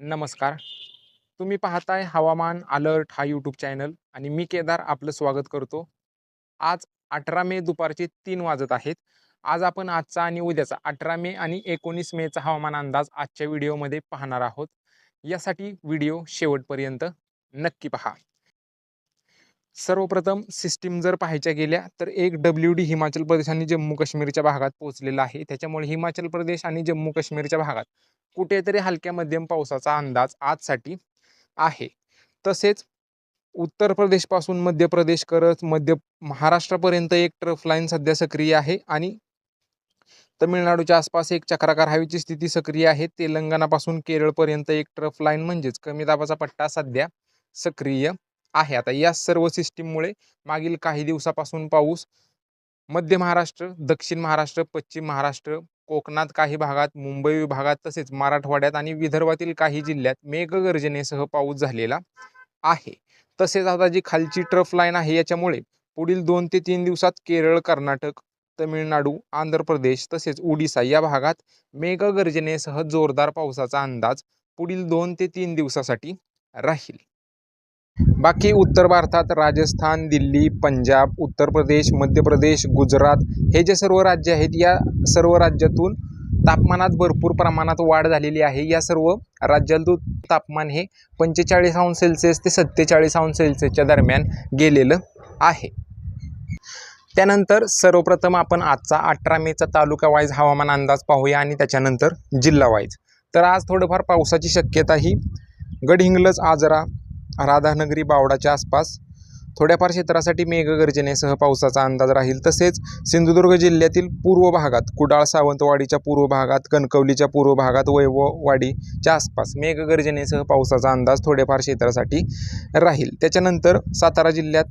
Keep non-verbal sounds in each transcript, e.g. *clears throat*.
नमस्कार. तुम्ही पाहताय हवामान अलर्ट हा यूट्यूब चॅनल आणि मी केदार आपलं स्वागत करतो. आज अठरा मे दुपारचे तीन वाजत आहेत. आज आपण आजचा आणि उद्याचा अठरा मे आणि एकोणीस मेचा हवामान अंदाज आजच्या व्हिडिओमध्ये पाहणार आहोत. यासाठी व्हिडिओ शेवटपर्यंत नक्की पहा. सर्वप्रथम सिस्टीम जर पाहायच्या गेल्या तर एक डब्ल्यू डी हिमाचल प्रदेश आणि जम्मू काश्मीरच्या भागात पोहोचलेला आहे. त्याच्यामुळे हिमाचल प्रदेश आणि जम्मू काश्मीरच्या भागात कुठेतरी हलक्या मध्यम पावसाचा अंदाज आजसाठी आहे. तसेच उत्तर प्रदेशपासून मध्य प्रदेश करत मध्य महाराष्ट्रापर्यंत एक ट्रफ लाईन सध्या सक्रिय आहे आणि तमिळनाडूच्या आसपास एक चक्राकार हवेची स्थिती सक्रिय आहे. तेलंगणापासून केरळपर्यंत एक ट्रफ लाईन म्हणजेच कमी दाबाचा पट्टा सध्या सक्रिय आहे. आता या सर्व सिस्टीममुळे मागील काही दिवसापासून पाऊस मध्य महाराष्ट्र दक्षिण महाराष्ट्र पश्चिम महाराष्ट्र कोकणात काही भागात मुंबई विभागात तसेच मराठवाड्यात आणि विदर्भातील काही जिल्ह्यात मेघगर्जनेसह पाऊस झालेला आहे. तसेच आता जी खालची ट्रफ लाईन आहे याच्यामुळे पुढील दोन ते तीन दिवसात केरळ कर्नाटक तमिळनाडू आंध्र प्रदेश तसेच ओडिसा या भागात मेघगर्जनेसह जोरदार पावसाचा अंदाज पुढील दोन ते तीन दिवसासाठी राहील. बाकी उत्तर भारतात राजस्थान दिल्ली पंजाब उत्तर प्रदेश मध्य प्रदेश गुजरात हे जे सर्व राज्य आहेत या सर्व राज्यातून तापमानात भरपूर प्रमाणात वाढ झालेली आहे. या सर्व राज्यातून तापमान हे पंचेचाळीस अंश सेल्सिअस ते सत्तेचाळीस अंश सेल्सिअसच्या दरम्यान गेलेलं आहे. त्यानंतर सर्वप्रथम आपण आजचा अठरा मेचा तालुका वाईज हवामान अंदाज पाहूया आणि त्याच्यानंतर जिल्हा वाईज. तर आज थोडंफार पावसाची शक्यता ही गडहिंग्लज आजरा राधानगरी बावडाच्या आसपास. थोड्याफार क्षेत्रासाठी मेघगर्जनेसह पावसाचा अंदाज राहील. तसेच सिंधुदुर्ग जिल्ह्यातील पूर्व भागात कुडाळ सावंतवाडीच्या पूर्व भागात कणकवलीच्या पूर्व भागात वैभववाडीच्या आसपास मेघगर्जनेसह पावसाचा अंदाज थोड्याफार क्षेत्रासाठी राहील. त्याच्यानंतर सातारा जिल्ह्यात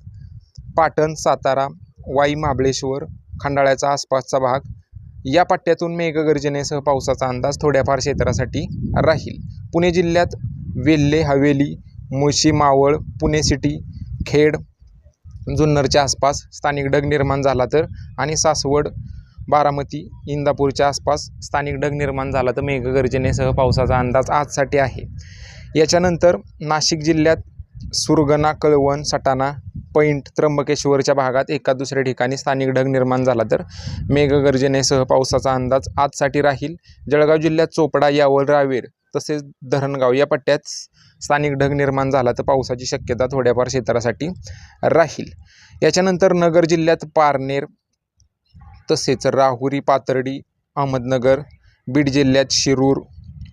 पाटण सातारा वाई महाबळेश्वर खंडाळ्याचा आसपासचा भाग या पट्ट्यातून मेघगर्जनेसह पावसाचा अंदाज थोड्याफार क्षेत्रासाठी राहील. पुणे जिल्ह्यात वेल्हे हवेली मुळशी मावळ पुणे सिटी खेड जुन्नरच्या आसपास स्थानिक ढग निर्माण झाला तर आणि सासवड बारामती इंदापूरच्या आसपास स्थानिक ढग निर्माण झाला तर मेघगर्जनेसह पावसाचा अंदाज आजसाठी आहे. याच्यानंतर नाशिक जिल्ह्यात सुरगणा कळवण सटाणा पैंट त्र्यंबकेश्वरच्या भागात एका दुसऱ्या ठिकाणी स्थानिक ढग निर्माण झाला तर मेघगर्जनेसह पावसाचा अंदाज आजसाठी राहील. जळगाव जिल्ह्यात चोपडा यावल रावेर तसेच धरणगाव या पट्ट्यात स्थानिक ढग निर्माण झाला तर पावसाची शक्यता थोड्याफार क्षेत्रासाठी राहील. याच्यानंतर नगर जिल्ह्यात पारनेर तसेच राहुरी पातर्डी अहमदनगर बीड जिल्ह्यात शिरूर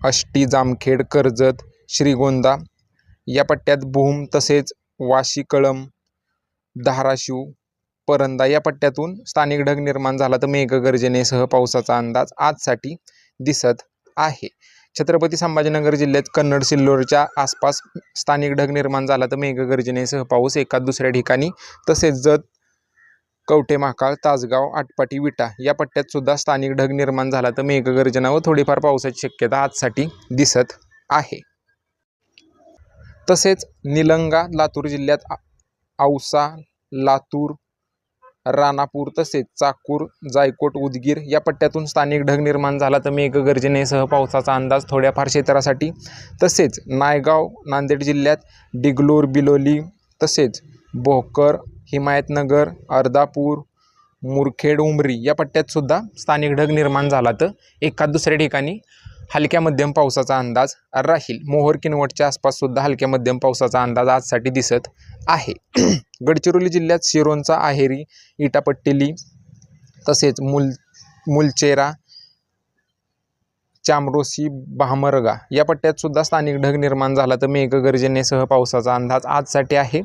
अष्टी जामखेड कर्जत श्रीगोंदा या पट्ट्यात भूम तसेच वाशी कळम धाराशिव परंदा या पट्ट्यातून स्थानिक ढग निर्माण झाला तर मेघगर्जनेसह पावसाचा अंदाज आजसाठी दिसत आहे. छत्रपती संभाजीनगर जिल्ह्यात कन्नड सिल्लोरच्या आसपास स्थानिक ढग निर्माण झाला तर मेघगर्जनेसह पाऊस एका दुसऱ्या ठिकाणी तसेच जत कवठे महाकाळ तासगाव आटपाटी विटा या पट्ट्यात सुद्धा स्थानिक ढग निर्माण झाला तर मेघगर्जना व थोडीफार पावसाची शक्यता आजसाठी दिसत आहे. तसेच निलंगा लातूर जिल्ह्यात औसा लातूर राणापूर तसेच चाकूर जायकोट उदगीर या पट्ट्यातून स्थानिक ढग निर्माण झाला. तर मेघगर्जनेसह पावसाचा अंदाज थोड्याफार क्षेत्रासाठी. तसेच नायगाव नांदेड जिल्ह्यात डिगलोर बिलोली तसेच भोकर हिमायतनगर अर्धापूर मुरखेड उमरी या पट्ट्यातसुद्धा स्थानिक ढग निर्माण झाला. तर एखाद दुसऱ्या ठिकाणी हलक्या मध्यम पावसाचा अंदाज राहील. मोहोर किनवटच्या आसपाससुद्धा हलक्या मध्यम पावसाचा अंदाज आजसाठी दिसत आहे. *clears throat* गडचिरोली जिल्ह्यात शिरोंचा आहेरी इटापट्टेली तसेच मुल मुलचेरा चामरोसी भामरगा या पट्ट्यातसुद्धा स्थानिक ढग निर्माण झाला तर मेघगर्जनेसह पावसाचा अंदाज आजसाठी आहे.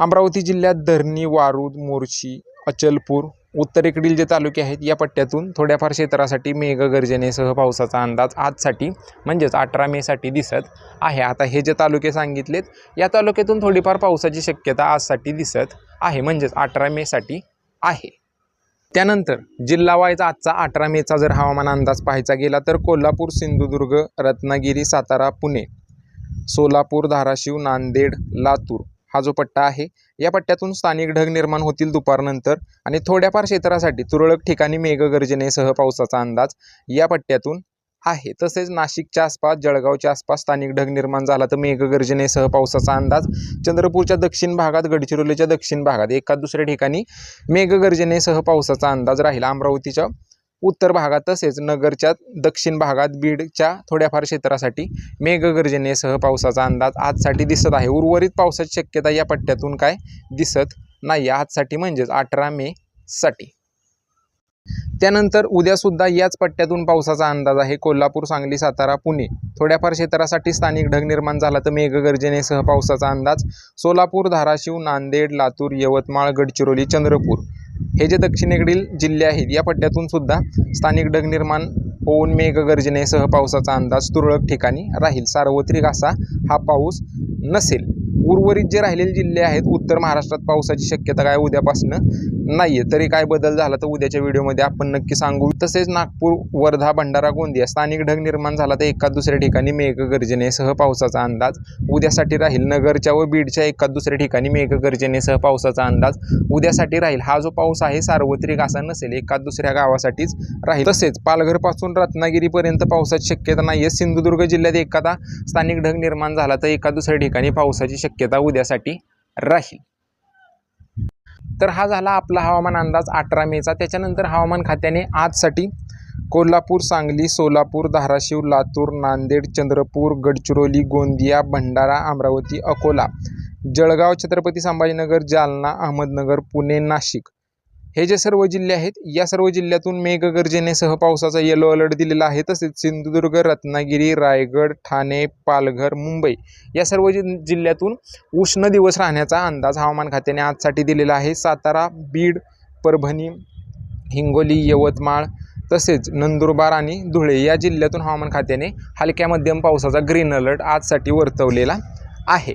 अमरावती जिल्ह्यात धरणी वारूद मोर्शी अचलपूर उत्तरेकडील जे तालुके आहेत या पट्ट्यातून थोड्याफार क्षेत्रासाठी मेघगर्जनेसह पावसाचा अंदाज आजसाठी म्हणजेच अठरा मेसाठी दिसत आहे. आता हे जे तालुके सांगितलेत या तालुक्यातून थोडीफार पावसाची शक्यता आजसाठी दिसत आहे म्हणजेच अठरा मेसाठी आहे. त्यानंतर जिल्हावाईज आजचा अठरा मेचा जर हवामान अंदाज पाहायचा गेला तर कोल्हापूर सिंधुदुर्ग रत्नागिरी सातारा पुणे सोलापूर धाराशिव नांदेड लातूर हा जो पट्टा आहे या पट्ट्यातून स्थानिक ढग निर्माण होतील दुपारनंतर आणि थोड्याफार क्षेत्रासाठी तुरळक ठिकाणी मेघगर्जनेसह पावसाचा अंदाज या पट्ट्यातून आहे. तसेच नाशिकच्या आसपास जळगावच्या आसपास स्थानिक ढग निर्माण झाला तर मेघगर्जनेसह पावसाचा अंदाज चंद्रपूरच्या दक्षिण भागात गडचिरोलीच्या दक्षिण भागात एका दुसऱ्या ठिकाणी मेघगर्जनेसह पावसाचा अंदाज राहील. अमरावतीच्या उत्तर भागात तसेच नगरच्या दक्षिण भागात बीडच्या थोड्याफार क्षेत्रासाठी मेघगर्जनेसह पावसाचा अंदाज आजसाठी दिसत आहे. उर्वरित पावसाची शक्यता या पट्ट्यातून काय दिसत नाही आजसाठी म्हणजेच अठरा मे साठी. त्यानंतर उद्यासुद्धा याच पट्ट्यातून पावसाचा अंदाज आहे. कोल्हापूर सांगली सातारा पुणे थोड्याफार क्षेत्रासाठी स्थानिक ढग निर्माण झाला तर मेघगर्जनेसह पावसाचा अंदाज सोलापूर धाराशिव नांदेड लातूर यवतमाळ गडचिरोली चंद्रपूर हे जे दक्षिणेकडील जिल्हे आहेत या पट्ट्यातून सुद्धा स्थानिक ढग निर्माण होऊन मेघगर्जनेसह पावसाचा अंदाज तुरळक ठिकाणी राहील. सार्वत्रिक असा हा पाऊस नसेल. उर्वरित जे राहिलेले जिल्हे आहेत उत्तर महाराष्ट्रात पावसाची शक्यता काय? उद्यापासनं नाही आहे तरी काय बदल झाला तर उद्याच्या व्हिडिओमध्ये आपण नक्की सांगू. तसेच नागपूर वर्धा भंडारा गोंदिया स्थानिक ढग निर्माण झाला तर एका दुसऱ्या ठिकाणी मेघगर्जनेसह पावसाचा अंदाज. उद्यासाठी राहील नगरच्या व बीडच्या एका दुसऱ्या ठिकाणी मेघगर्जनेसह पावसाचा अंदाज. उद्यासाठी राहील हा जो पाऊस आहे सार्वत्रिक असा नसेल एका दुसऱ्या गावासाठीच राहील. तसेच पालघरपासून रत्नागिरीपर्यंत पावसाची शक्यता नाही आहे सिंधुदुर्ग जिल्ह्यात एखादा स्थानिक ढग निर्माण झाला तर एका दुसऱ्या ठिकाणी पावसाची शक्यता उद्यासाठी राहील. तर हा झाला आपला हवामान अंदाज अठरा मेचा. त्याच्यानंतर हवामान खात्याने आजसाठी कोल्हापूर सांगली सोलापूर धाराशिव लातूर नांदेड चंद्रपूर गडचिरोली गोंदिया भंडारा अमरावती अकोला जळगाव छत्रपती संभाजीनगर जालना अहमदनगर पुणे नाशिक. हे जे सर्व जिल्हे आहेत या सर्व जिल्ह्यातून मेघगर्जनेसह पावसाचा येलो अलर्ट दिलेला आहे. तसेच सिंधुदुर्ग रत्नागिरी रायगड ठाणे पालघर मुंबई या सर्व जि जिल्ह्यातून उष्ण दिवस राहण्याचा अंदाज हवामान खात्याने आजसाठी दिलेला आहे. सातारा बीड परभणी हिंगोली यवतमाळ तसेच नंदुरबार आणि धुळे या जिल्ह्यातून हवामान खात्याने हलक्या मध्यम पावसाचा ग्रीन अलर्ट आजसाठी वर्तवलेला आहे.